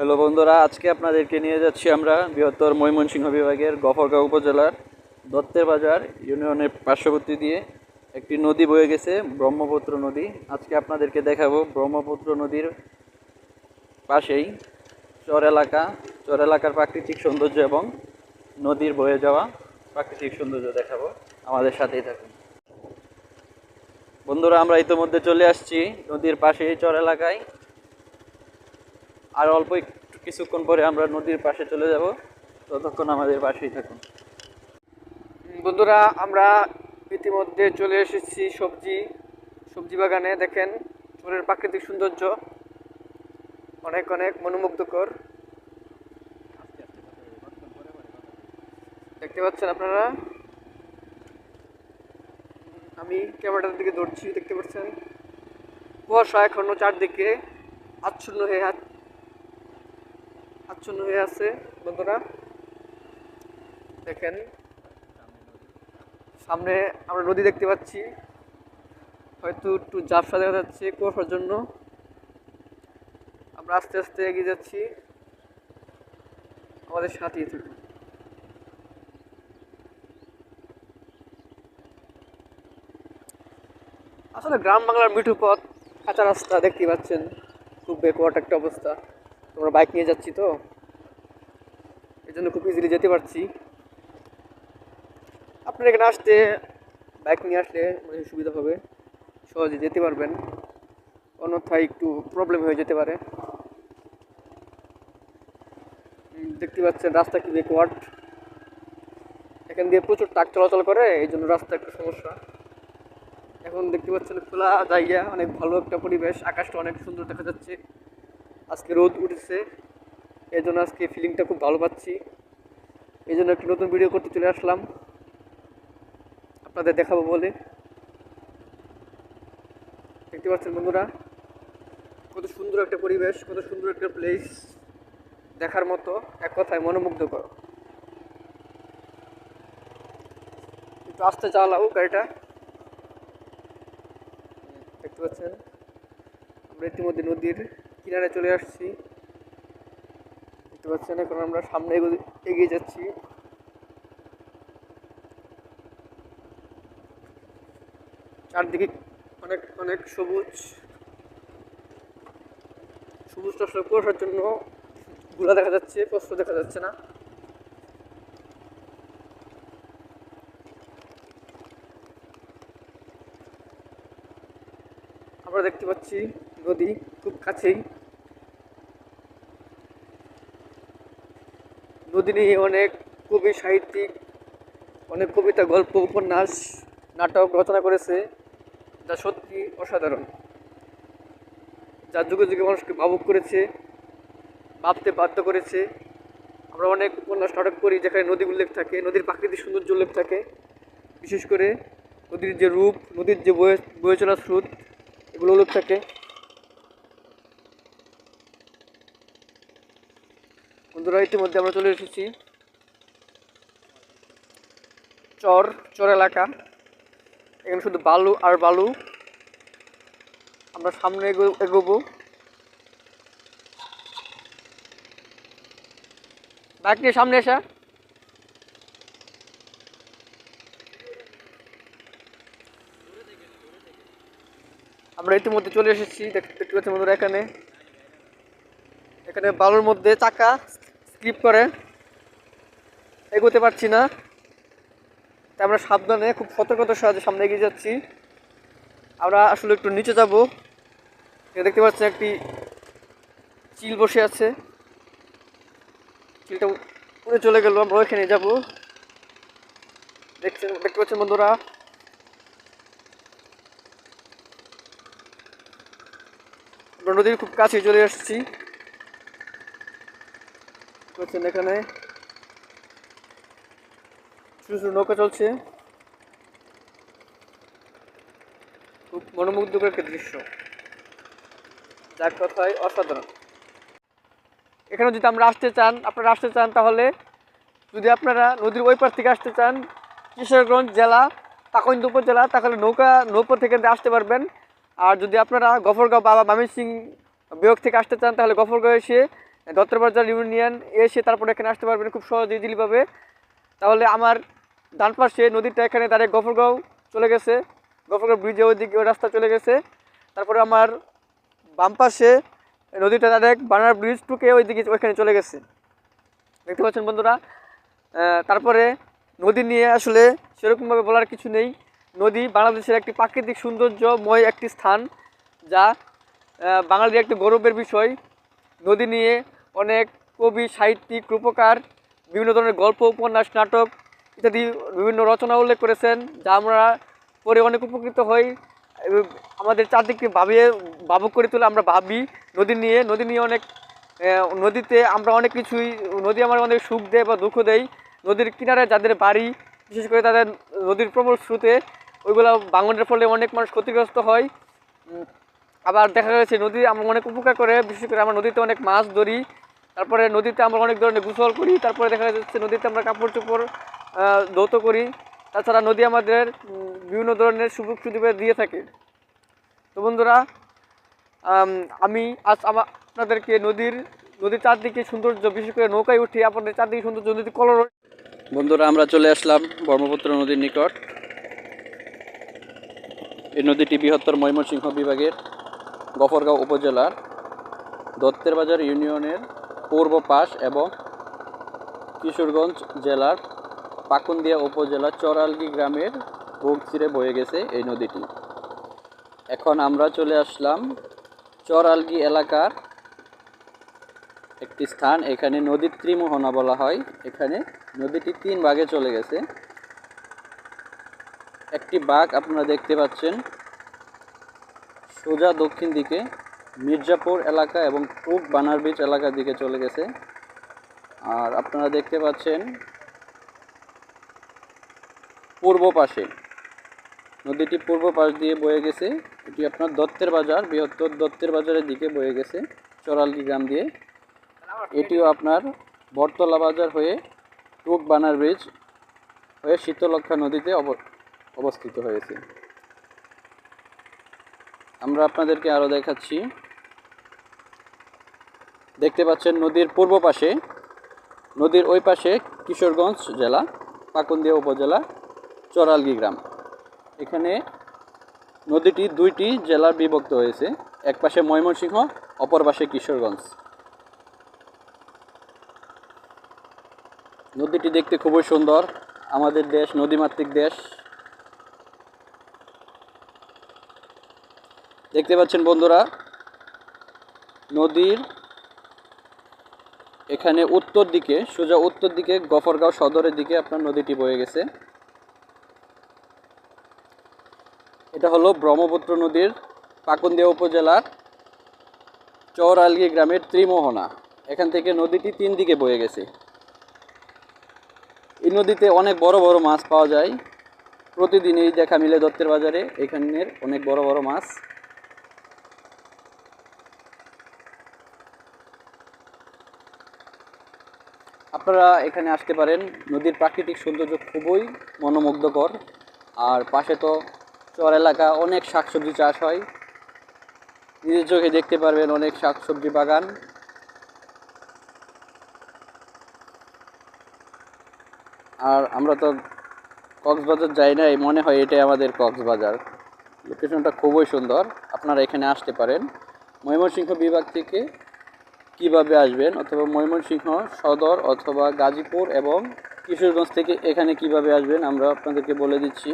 Hello বন্ধুরা, আজকে আপনাদেরকে নিয়ে যাচ্ছি আমরা বৃহত্তর ময়মনসিংহ বিভাগের গফরগাঁও উপজেলার দত্তের বাজার ইউনিয়নের পার্শ্ববর্তী দিয়ে একটি নদী বয়ে গেছে, ব্রহ্মপুত্র নদী। আজকে আপনাদেরকে দেখাবো ব্রহ্মপুত্র নদীর পাশেই চর এলাকা। চর এলাকার প্রাকৃতিক সৌন্দর্য এবং নদীর বয়ে যাওয়া প্রাকৃতিক সৌন্দর্য দেখাবো। আমাদের সাথেই থাকুন। বন্ধুরা, আমরা ইতিমধ্যে চলে আসছি নদীর পাশেই চর এলাকায়। আর অল্প একটু, কিছুক্ষণ পরে আমরা নদীর পাশে চলে যাব। ততক্ষণ আমাদের পাশেই থাকুন। বন্ধুরা, আমরা ইতিমধ্যে চলে এসেছি সবজি সবজি বাগানে। দেখেন, চরের প্রাকৃতিক সৌন্দর্য অনেক অনেক মনোমুগ্ধকর। দেখতে পাচ্ছেন আপনারা? আমি ক্যামেরাটার দিকে ধরছি, দেখতে পাচ্ছেন? কুয়াশা এখনও চারদিকে আচ্ছন্ন হয়ে আচ্ছন্ন হয়ে আছে, বন্ধুরা। দেখেন, সামনে আমরা নদী দেখতে পাচ্ছি। হয়তো একটু জাপসা দেখা যাচ্ছে কুয়াশার জন্য। আমরা আস্তে আস্তে এগিয়ে যাচ্ছি। আমাদের সাথেই থাকুন। আসলে গ্রাম বাংলার মিঠু পথ, কাঁচা রাস্তা দেখতে পাচ্ছেন। খুব বেকওয়ার্ড একটা অবস্থা। আমরা বাইক নিয়ে যাচ্ছি তো। এই জন্য খুব ইজিলি যেতে পারছি। আপনার এখানে আসতে, বাইক নিয়ে আসলে মানে সুবিধা হবে। সহজে যেতে পারবেন। অন্যথায় একটু প্রবলেম হয়ে যেতে পারে। দেখতে পাচ্ছেন রাস্তা কি বেকওয়ার্ড এখান দিয়ে প্রচুর ট্রাক চলাচল করে, এই জন্য রাস্তা একটু সমস্যা। এখন দেখতে পাচ্ছেন খোলা জায়গা, অনেক ভালো একটা পরিবেশ। আকাশটা অনেক সুন্দর দেখা যাচ্ছে। আজকে রোদ উঠেছে এই জন্য আজকে ফিলিংটা খুব ভালো পাচ্ছি। এই জন্য একটি নতুন ভিডিও করতে চলে আসলাম। আপনাদের দেখাবো বলে। দেখতে পাচ্ছেন বন্ধুরা, কত সুন্দর একটা পরিবেশ, কত সুন্দর একটা প্লেস দেখার মতো, এক কথায় মনোমুগ্ধকর। একটু আস্তে চালাও গাড়িটা। দেখতে পাচ্ছেন, আমরা ইতিমধ্যে নদীর কিনারে চলে আসছি। দেখতে পাচ্ছেন, এখন আমরা সামনে এগিয়ে যাচ্ছি। চারদিকে অনেক অনেক সবুজ। সবুজটা আসলে কুয়াশার জন্যগুলা দেখা যাচ্ছে, প্রশ্ন দেখা যাচ্ছে না। আমরা দেখতে পাচ্ছি নদী খুব কাছেই। নদী অনেক কবি, সাহিত্যিক, অনেক কবিতা, গল্প, উপন্যাস, নাটক রচনা করেছে, যা সত্যি অসাধারণ। যা যুগে যুগে মানুষকে ভাবুক করেছে, ভাবতে বাধ্য করেছে। আমরা অনেক উপন্যাস, নাটক করি যেখানে নদী উল্লেখ থাকে, নদীর প্রাকৃতিক সৌন্দর্য উল্লেখ থাকে। বিশেষ করে নদীর যে রূপ, নদীর যে বয়ে বয়ে চলা স্রোত, এগুলো উল্লেখ থাকে। বন্ধুরা, ইতিমধ্যে আমরা চলে এসেছি চর চর এলাকা। এখানে শুধু বালু আর বালু। আমরা সামনে এগো- এগোবো। বাইক নিয়ে সামনে এসা। আমরা ইতিমধ্যে চলে এসেছি। দেখতে পাচ্ছি বন্ধুরা, এখানে। এখানে বালুর মধ্যে চাকা স্লিপ করে। এগোতে পারছি না। তাই আমরা সাবধানে খুব সতর্কতার সাহায্যে সামনে এগিয়ে যাচ্ছি। আমরা আসলে একটু নিচে যাব। দেখতে পাচ্ছি একটি চিল বসে আছে। চিলটা উড়ে চলে গেল, আমরা ওইখানে যাব। দেখছেন, দেখতে পাচ্ছেন বন্ধুরা? আমরা নদীর খুব কাছে চলে আসছি পাচ্ছেন এখানে। ছোটো ছোটো নৌকা চলছে। খুব মনোমুগ্ধকর একটা দৃশ্য। যার কথায় অসাধারণ। এখানে যদি আমরা আসতে চান, আপনারা আসতে চান তাহলে যদি আপনারা নদীর ওই পার থেকে আসতে চান, কিশোরগঞ্জ জেলা তাকন্দ উপজেলা তাহলে নৌকা নৌকা থেকে আসতে পারবেন। আর যদি আপনারা গফরগাঁও বাবা মামি সিং বিভাগ থেকে আসতে চান, তাহলে গফরগাঁও এসে দত্তরবাজার ইউনিয়ন এসে তারপরে এখানে আসতে পারবেন, খুব সহজে ইজিলিভাবে তাহলে আমার ডান পাশে নদীটা এখানে ডাইরেক্ট গফরগাঁও চলে গেছে। গফরগাঁও ব্রিজে ওইদিকে ওই রাস্তা চলে গেছে। তারপরে আমার বাম পাশে নদীটা ডাইরেক্ট বানার ব্রিজ টুকে ওইদিকে ওইখানে চলে গেছে। দেখতে পাচ্ছেন বন্ধুরা? তারপরে নদী নিয়ে আসলে সেরকমভাবে বলার কিছু নেই। নদী বাংলাদেশের একটি প্রাকৃতিক সৌন্দর্যময় একটি স্থান, যা বাঙালির একটি গৌরবের বিষয়। নদী নিয়ে অনেক কবি, সাহিত্যিক, রূপকার, বিভিন্ন ধরনের গল্প, উপন্যাস, নাটক ইত্যাদি বিভিন্ন রচনা উল্লেখ করেছেন, যা আমরা পড়ে অনেক উপকৃত হই। আমাদের চারদিককে ভাবিয়ে, ভাবুক করে তুলে আমরা ভাবি নদী নিয়ে। নদী নিয়ে অনেক নদীতে আমরা অনেক কিছুই, নদী আমার অনেক সুখ দেয় বা দুঃখ দেয়। নদীর কিনারে যাদের বাড়ি, বিশেষ করে তাদের নদীর প্রবল স্রোতে, ওইগুলো বাঙনের ফলে অনেক মানুষ ক্ষতিগ্রস্ত হয়। আবার দেখা গেছে নদী আমরা অনেক উপকার করে, বিশেষ করে আমরা নদীতে অনেক মাছ ধরি, তারপরে নদীতে আমরা অনেক ধরনের গোসল করি, তারপরে দেখা যাচ্ছে নদীতে আমরা কাপড় চোপড় ধৌত করি। তাছাড়া নদী আমাদের বিভিন্ন ধরনের সুযোগ সুবিধা দিয়ে থাকে। তো বন্ধুরা, আমি আজ আমা, আপনাদেরকে নদীর নদীর চারদিকে সৌন্দর্য, বিশেষ করে নৌকায় উঠে আপনাদের চারদিকে সৌন্দর্য, নদীর কলর বন্ধুরা, আমরা চলে আসলাম ব্রহ্মপুত্র নদীর নিকট। এই নদীটি বৃহত্তর ময়মনসিংহ বিভাগের। গফরগাঁও উপজেলার দত্তের বাজার ইউনিয়নের পূর্ব পাশ এবং কিশোরগঞ্জ জেলার পাকুন্দিয়া উপজেলার চরালগি গ্রামের বুক চিরে বয়ে গেছে এই নদীটি। এখন আমরা চলে আসলাম চরালগি এলাকার একটি স্থান। এখানে নদীর ত্রিমোহনা বলা হয়। এখানে নদীটি তিন ভাগে চলে গেছে। একটি বাঘ আপনারা দেখতে পাচ্ছেন। সোজা দক্ষিণ দিকে মির্জাপুর এলাকা এবং টুক বানার বিচ এলাকার দিকে চলে গেছে। আর আপনারা দেখতে পাচ্ছেন পূর্ব পাশে। নদীটি পূর্ব পাশ দিয়ে বয়ে গেছে। এটি আপনার দত্তের বাজার, বৃহত্তর দত্তের বাজারের দিকে বয়ে গেছে চরালগি গ্রাম দিয়ে। এটিও আপনার বটতলা বাজার হয়ে টুক বানার ব্রিজ হয়ে শীতলক্ষা নদীতে অব- অবস্থিত হয়েছে। আমরা আপনাদেরকে আরও দেখাচ্ছি। দেখতে পাচ্ছেন নদীর পূর্ব পাশে, নদীর ওই পাশে কিশোরগঞ্জ জেলা, পাকুন্দিয়া উপজেলা চরালগি গ্রাম। এখানে নদীটি দুইটি জেলার বিভক্ত হয়েছে, এক পাশে ময়মনসিংহ, অপর পাশে কিশোরগঞ্জ। নদীটি দেখতে খুবই সুন্দর, আমাদের দেশ নদীমাতৃক দেশ। দেখতে পাচ্ছেন বন্ধুরা, নদীর এখানে উত্তর দিকে, সোজা উত্তর দিকে গফরগাঁও সদরের দিকে আপনার নদীটি বয়ে গেছে। এটা হলো ব্রহ্মপুত্র নদীর পাকুন্দিয়া উপজেলার চৌরালগি গ্রামের ত্রিমোহনা। এখান থেকে নদীটি তিন দিকে বয়ে গেছে। এই নদীতে অনেক বড় বড় মাছ পাওয়া যায়। প্রতিদিনই দেখা মিলে দত্তের বাজারে। এখানের অনেক বড় বড় মাছ আপনারা এখানে আসতে পারেন। নদীর প্রাকৃতিক সৌন্দর্য খুবই মনোমুগ্ধকর। আর পাশে তো চর এলাকা, অনেক শাকসবজি চাষ হয়। নিজের চোখে দেখতে পারবেন অনেক শাকসবজি বাগান। আর আমরা তো কক্সবাজার যাই নাই, মনে হয় এটাই আমাদের কক্সবাজার। লোকেশনটা খুবই সুন্দর। আপনারা এখানে আসতে পারেন। ময়মনসিংহ বিভাগ থেকে কীভাবে আসবেন অথবা ময়মনসিংহ, সদর অথবা গাজীপুর এবং কিশোরগঞ্জ থেকে এখানে কীভাবে আসবেন আমরা আপনাদেরকে বলে দিচ্ছি।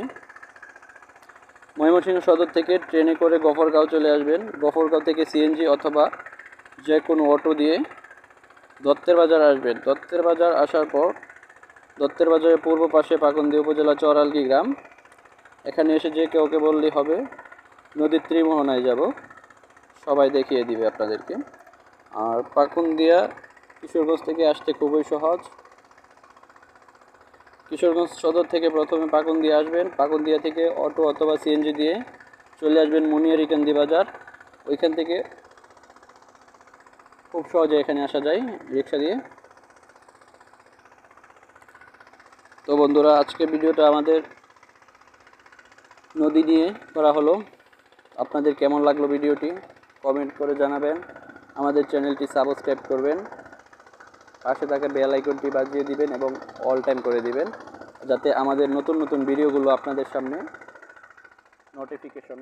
ময়মনসিংহ সদর থেকে ট্রেনে করে গফরগাঁও চলে আসবেন। গফরগাঁও থেকে সিএনজি অথবা যে কোনো অটো দিয়ে দত্তের বাজার আসবেন। দত্তের বাজার আসার পর দত্তের বাজারের পূর্ব পাশে পাকন্দি উপজেলা চরালকি গ্রাম। এখানে এসে যে কাউকে বললেই হবে, নদীর ত্রিমোহনায় যাব। সবাই দেখিয়ে দিবে আপনাদেরকে। আর পাকুন্দিয়া কিশোরগঞ্জ থেকে আসতে খুবই সহজ। কিশোরগঞ্জ সদর থেকে প্রথমে পাকুন্দিয়া আসবেন। পাকুন্দিয়া থেকে অটো অথবা সিএনজি দিয়ে চলে আসবেন মুনিয়ারিকান্দি বাজার। ওইখান থেকে খুব সহজে এখানে আসা যায় রিক্সা দিয়ে। তো বন্ধুরা, আজকে ভিডিওটা আমাদের নদী নিয়ে করা হলো। আপনাদের কেমন লাগল ভিডিওটি? কমেন্ট করে জানাবেন। আমাদের চ্যানেলটি সাবস্ক্রাইব করবেন, পাশে থাকা বেল আইকনটি বাজিয়ে দিবেন এবং অল টাইম করে দিবেন, যাতে আমাদের নতুন নতুন ভিডিওগুলো আপনাদের সামনে নোটিফিকেশন